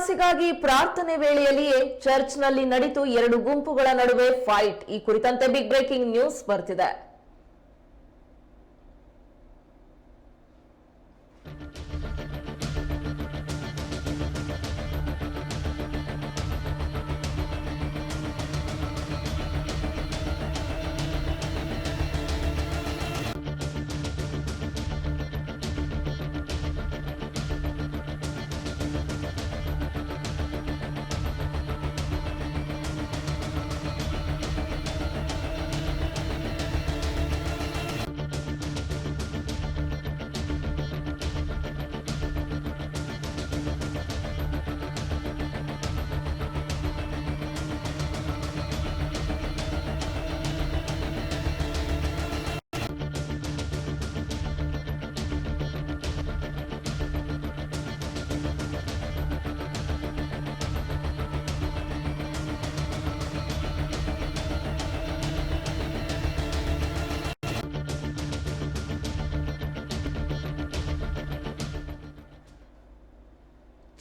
ಕಾಸಿಗಾಗಿ ಪ್ರಾರ್ಥನೆ ವೇಳೆಯಲ್ಲಿಯೇ ಚರ್ಚ್ನಲ್ಲಿ ನಡೀತು ಎರಡು ಗುಂಪುಗಳ ನಡುವೆ ಫೈಟ್. ಈ ಕುರಿತಂತೆ ಬಿಗ್ ಬ್ರೇಕಿಂಗ್ ನ್ಯೂಸ್ ಬರ್ತಿದೆ.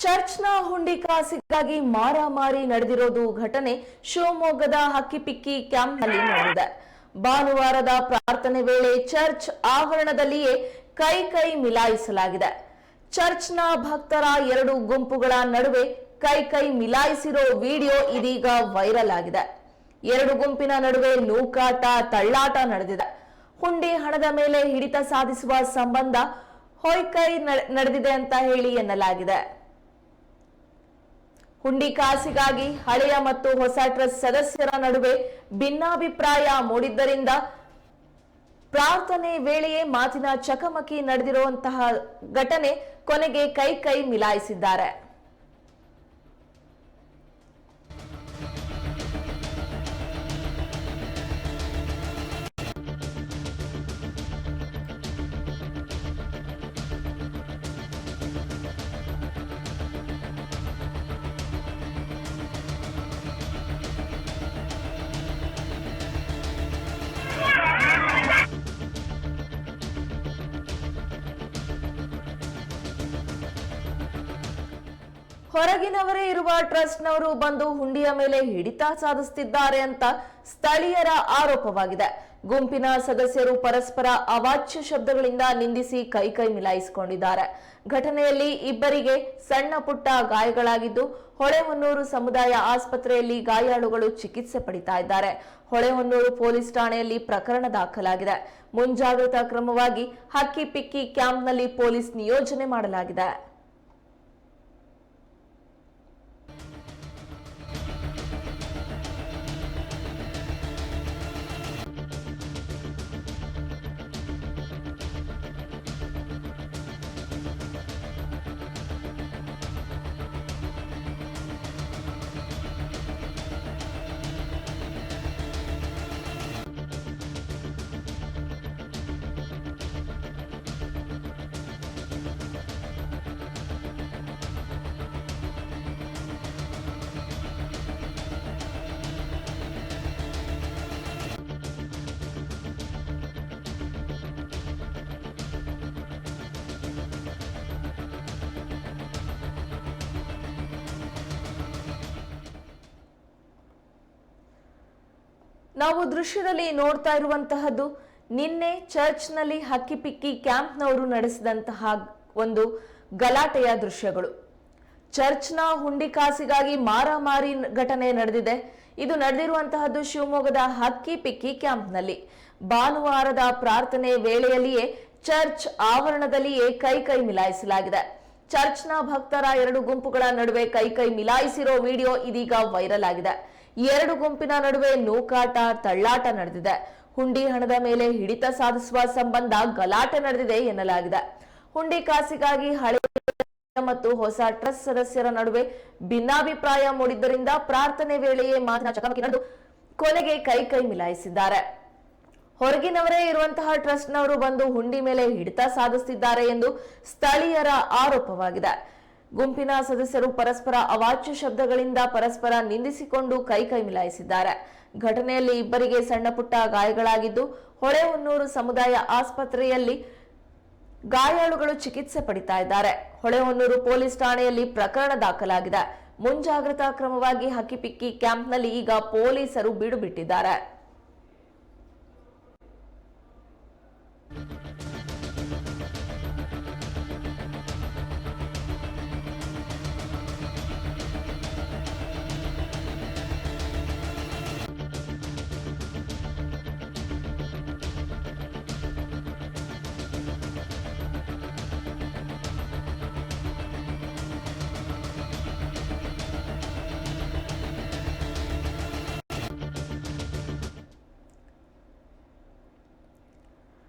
ಚರ್ಚ್ನ ಹುಂಡಿ ಕಾಸಿಗಾಗಿ ಮಾರಾಮಾರಿ ನಡೆದಿರೋದು ಘಟನೆ ಶಿವಮೊಗ್ಗದ ಹಕ್ಕಿಪಿಕ್ಕಿ ಕ್ಯಾಂಪ್ನಲ್ಲಿ ನಡೆದಿದೆ. ಭಾನುವಾರದ ಪ್ರಾರ್ಥನೆ ವೇಳೆ ಚರ್ಚ್ ಆವರಣದಲ್ಲಿಯೇ ಕೈ ಕೈ ಮಿಲಾಯಿಸಲಾಗಿದೆ. ಚರ್ಚ್ನ ಭಕ್ತರ ಎರಡು ಗುಂಪುಗಳ ನಡುವೆ ಕೈ ಕೈ ಮಿಲಾಯಿಸಿರೋ ವಿಡಿಯೋ ಇದೀಗ ವೈರಲ್ ಆಗಿದೆ. ಎರಡು ಗುಂಪಿನ ನಡುವೆ ನೂಕಾಟ, ತಳ್ಳಾಟ ನಡೆದಿದೆ. ಹುಂಡಿ ಹಣದ ಮೇಲೆ ಹಿಡಿತ ಸಾಧಿಸುವ ಸಂಬಂಧ ಹೊಯ್ಕೈ ನಡೆದಿದೆ ಅಂತ ಹೇಳಿ ಎನ್ನಲಾಗಿದೆ. ಹುಂಡಿ ಕಾಸಿಗಾಗಿ ಹಳೆಯ ಮತ್ತು ಹೊಸ ಟ್ರಸ್ಟ್ ಸದಸ್ಯರ ನಡುವೆ ಭಿನ್ನಾಭಿಪ್ರಾಯ ಮೂಡಿದ್ದರಿಂದ ಪ್ರಾರ್ಥನೆ ವೇಳೆಯೇ ಮಾತಿನ ಚಕಮಕಿ ನಡೆದಿರುವಂತಹ ಘಟನೆ ಕೊನೆಗೆ ಕೈ ಕೈ ಮಿಲಾಯಿಸಿದ್ದಾರೆ. ಹೊರಗಿನವರೇ ಇರುವ ಟ್ರಸ್ಟ್ನವರು ಬಂದು ಹುಂಡಿಯ ಮೇಲೆ ಹಿಡಿತ ಸಾಧಿಸುತ್ತಿದ್ದಾರೆ ಅಂತ ಸ್ಥಳೀಯರ ಆರೋಪವಾಗಿದೆ. ಗುಂಪಿನ ಸದಸ್ಯರು ಪರಸ್ಪರ ಅವಾಚ್ಯ ಶಬ್ದಗಳಿಂದ ನಿಂದಿಸಿ ಕೈಕೈ ಮಿಲಾಯಿಸಿಕೊಂಡಿದ್ದಾರೆ. ಘಟನೆಯಲ್ಲಿ ಇಬ್ಬರಿಗೆ ಸಣ್ಣ ಪುಟ್ಟ ಗಾಯಗಳಾಗಿದ್ದು, ಹೊಳೆಹೊನ್ನೂರು ಸಮುದಾಯ ಆಸ್ಪತ್ರೆಯಲ್ಲಿ ಗಾಯಾಳುಗಳು ಚಿಕಿತ್ಸೆ ಪಡಿತಾ ಇದ್ದಾರೆ. ಹೊಳೆಹೊನ್ನೂರು ಪೊಲೀಸ್ ಠಾಣೆಯಲ್ಲಿ ಪ್ರಕರಣ ದಾಖಲಾಗಿದೆ. ಮುಂಜಾಗ್ರತಾ ಕ್ರಮವಾಗಿ ಹಕ್ಕಿ ಪಿಕ್ಕಿ ಕ್ಯಾಂಪ್ನಲ್ಲಿ ಪೊಲೀಸ್ ನಿಯೋಜನೆ ಮಾಡಲಾಗಿದೆ. ನಾವು ದೃಶ್ಯದಲ್ಲಿ ನೋಡ್ತಾ ಇರುವಂತಹದ್ದು ನಿನ್ನೆ ಚರ್ಚ್ನಲ್ಲಿ ಹಕ್ಕಿಪಿಕ್ಕಿ ಕ್ಯಾಂಪ್ನವರು ನಡೆಸಿದಂತಹ ಒಂದು ಗಲಾಟೆಯ ದೃಶ್ಯಗಳು. ಚರ್ಚ್ನ ಹುಂಡಿ ಕಾಸಿಗಾಗಿ ಮಾರಾಮಾರಿ ಘಟನೆ ನಡೆದಿದೆ. ಇದು ನಡೆದಿರುವಂತಹದ್ದು ಶಿವಮೊಗ್ಗದ ಹಕ್ಕಿ ಪಿಕ್ಕಿ ಕ್ಯಾಂಪ್ನಲ್ಲಿ. ಭಾನುವಾರದ ಪ್ರಾರ್ಥನೆ ವೇಳೆಯಲ್ಲಿಯೇ ಚರ್ಚ್ ಆವರಣದಲ್ಲಿಯೇ ಕೈ ಕೈ ಮಿಲಾಯಿಸಲಾಗಿದೆ. ಚರ್ಚ್ನ ಭಕ್ತರ ಎರಡು ಗುಂಪುಗಳ ನಡುವೆ ಕೈ ಕೈ ಮಿಲಾಯಿಸಿರೋ ವಿಡಿಯೋ ಇದೀಗ ವೈರಲ್ ಆಗಿದೆ. ಎರಡು ಗುಂಪಿನ ನಡುವೆ ನೂಕಾಟ ತಳ್ಳಾಟ ನಡೆದಿದೆ. ಹುಂಡಿ ಹಣದ ಮೇಲೆ ಹಿಡಿತ ಸಾಧಿಸುವ ಸಂಬಂಧ ಗಲಾಟೆ ನಡೆದಿದೆ ಎನ್ನಲಾಗಿದೆ. ಹುಂಡಿ ಕಾಸಿಗಾಗಿ ಹಳೆ ಮತ್ತು ಹೊಸ ಟ್ರಸ್ಟ್ ಸದಸ್ಯರ ನಡುವೆ ಭಿನ್ನಾಭಿಪ್ರಾಯ ಮೂಡಿದ್ದರಿಂದ ಪ್ರಾರ್ಥನೆ ವೇಳೆಯೇ ಮಾತಿನ ಚಕಮಕಿ ನಡೆದು ಕೊಲೆಗೆ ಕೈ ಕೈ ಮಿಲಾಯಿಸಿದ್ದಾರೆ. ಹೊರಗಿನವರೇ ಇರುವಂತಹ ಟ್ರಸ್ಟ್ನವರು ಬಂದು ಹುಂಡಿ ಮೇಲೆ ಹಿಡಿತ ಸಾಧಿಸುತ್ತಿದ್ದಾರೆ ಎಂದು ಸ್ಥಳೀಯರ ಆರೋಪವಾಗಿದೆ. ಗುಂಪಿನ ಸದಸ್ಯರು ಪರಸ್ಪರ ಅವಾಚ್ಯ ಶಬ್ದಗಳಿಂದ ಪರಸ್ಪರ ನಿಂದಿಸಿಕೊಂಡು ಕೈ ಕೈ ಮಿಲಾಯಿಸಿದ್ದಾರೆ. ಘಟನೆಯಲ್ಲಿ ಇಬ್ಬರಿಗೆ ಸಣ್ಣಪುಟ್ಟ ಗಾಯಗಳಾಗಿದ್ದು ಹೊಳೆಹೊನ್ನೂರು ಸಮುದಾಯ ಆಸ್ಪತ್ರೆಯಲ್ಲಿ ಗಾಯಾಳುಗಳು ಚಿಕಿತ್ಸೆ ಪಡಿತಾ ಇದ್ದಾರೆ. ಹೊಳೆಹೊನ್ನೂರು ಪೊಲೀಸ್ ಠಾಣೆಯಲ್ಲಿ ಪ್ರಕರಣ ದಾಖಲಾಗಿದೆ. ಮುಂಜಾಗ್ರತಾ ಕ್ರಮವಾಗಿ ಹಕ್ಕಿಪಿಕ್ಕಿ ಕ್ಯಾಂಪ್ನಲ್ಲಿ ಈಗ ಪೊಲೀಸರು ಬೀಡು ಬಿಟ್ಟಿದ್ದಾರೆ